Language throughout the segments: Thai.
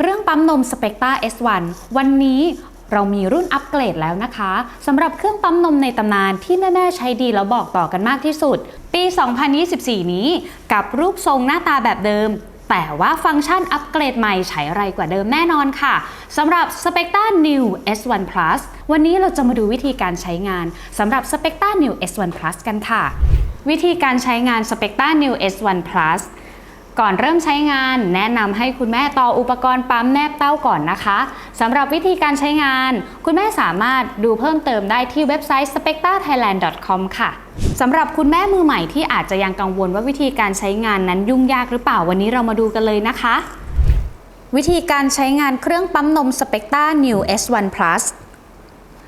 เครื่องปั๊มนมสเปกต a S1 วันนี้เรามีรุ่นอัปเกรดแล้วนะคะสำหรับเครื่องปั๊มนมในตำนานที่แน่ๆใช้ดีแล้วบอกต่อกันมากที่สุด ปี 2024 นี้กับรูปทรงหน้าตาแบบเดิม แต่ว่าฟังก์ชันอัปเกรดใหม่ใช้ไรกว่าเดิมแน่นอนค่ะสำหรับ Spectra New S1 Plus วันนี้เราจะมาดูวิธีการใช้งานสำหรับ Spectra New S1 Plus กันค่ะ วิธีการใช้งาน Spectra New S1 Plus ก่อนเริ่มใช้งาน แนะนำให้คุณแม่ต่ออุปกรณ์ปั๊มแนบเต้าก่อนนะคะสำหรับวิธีการใช้งาน คุณแม่สามารถดูเพิ่มเติมได้ที่เว็บไซต์ spectathailand.com ค่ะสำหรับคุณแม่มือใหม่ที่อาจจะยังกังวลว่าวิธีการใช้งานนั้นยุ่งยากหรือเปล่าวันนี้เรามาดูกันเลยนะคะ วิธีการใช้งานเครื่องปั๊มนม Specta New S1 Plus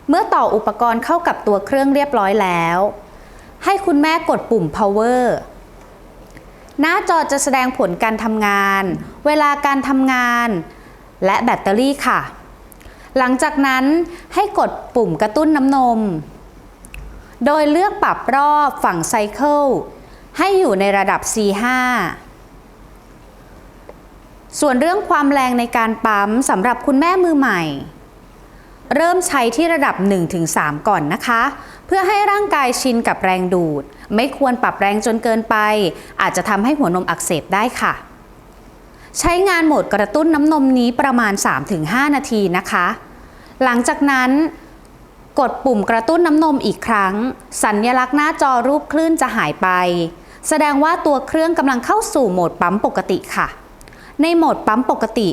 เมื่อต่ออุปกรณ์เข้ากับตัวเครื่องเรียบร้อยแล้ว ให้คุณแม่กดปุ่ม power หน้าจอจะแสดงผลการทำงาน เวลาการทำงาน และแบตเตอรี่ค่ะ หลังจากนั้นให้กดปุ่มกระตุ้นน้ำนม โดยเลือกปรับรอบฝั่งไซเคิลให้อยู่ในระดับ C5 ส่วนเรื่องความแรงในการปั๊มสำหรับคุณแม่มือใหม่ เริ่มใช้ที่ระดับ 1-3 ก่อนนะคะ พื่อให้ร่างกายชินกับแรงดูด ไม่ควรปรับแรงจนเกินไป อาจจะทำให้หัวนมอักเสบได้ค่ะ ใช้งานโหมดกระตุ้นน้ำนมนี้ประมาณ 3-5 นาทีนะคะ หลังจากนั้นกดปุ่มกระตุ้นน้ำนมอีกครั้ง สัญญลักษณ์หน้าจอรูปคลื่นจะหายไป แสดงว่าตัวเครื่องกำลังเข้าสู่โหมดปั๊มปกติค่ะ ในโหมดปั๊มปกติ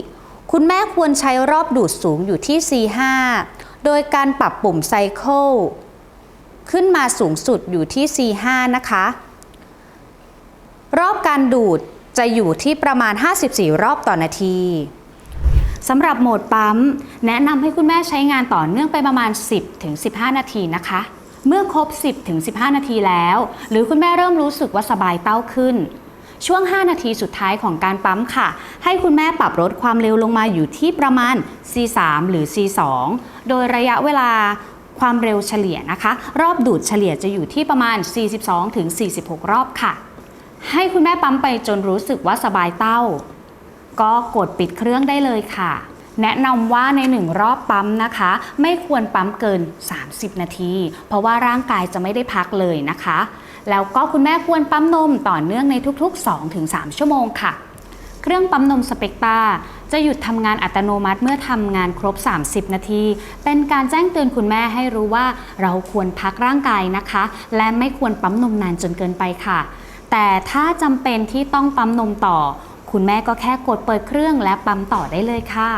คุณแม่ควรใช้รอบดูดสูงอยู่ที่ C5 โดยการปรับปุ่มไซเคิล ขึ้นมาสูงสุดอยู่ที่ C5 นะคะ รอบการดูดจะอยู่ที่ประมาณ 54 รอบต่อนาทีสำหรับโหมดปั๊ม แนะนำให้คุณแม่ใช้งานต่อเนื่องไปประมาณ 10-15 นาทีนะคะ เมื่อครบ 10-15 นาทีแล้ว หรือคุณแม่เริ่มรู้สึกว่าสบายเต้าขึ้น ช่วง 5 นาทีสุดท้ายของการปั๊มค่ะ ให้คุณแม่ปรับลดความเร็วลงมาอยู่ที่ประมาณ C3 หรือ C2 โดยระยะเวลา ความเร็วเฉลี่ยนะคะ รอบดูดเฉลี่ยจะอยู่ที่ประมาณ 42ถึง46 รอบค่ะ ให้คุณแม่ปั๊มไปจนรู้สึกว่าสบายเต้า ก็กดปิดเครื่องได้เลยค่ะ แนะนำว่าในหนึ่งรอบปั๊มนะคะ ไม่ควรปั๊มเกิน 30 นาที เพราะว่าร่างกายจะไม่ได้พักเลยนะคะ แล้วก็คุณแม่ควรปั๊มนมต่อเนื่องในทุกๆ 2-3 ชั่วโมงค่ะ เครื่องปั๊มนมสเปกตาจะหยุดทำงานอัตโนมัติเมื่อทำงานครบ 30 นาที เป็นการแจ้งเตือนคุณแม่ให้รู้ว่าเราควรพักร่างกายนะคะ และไม่ควรปั๊มนมนานจนเกินไปค่ะ แต่ถ้าจำเป็นที่ต้องปั๊มนมต่อ คุณแม่ก็แค่กดเปิดเครื่องและปั๊มต่อได้เลยค่ะ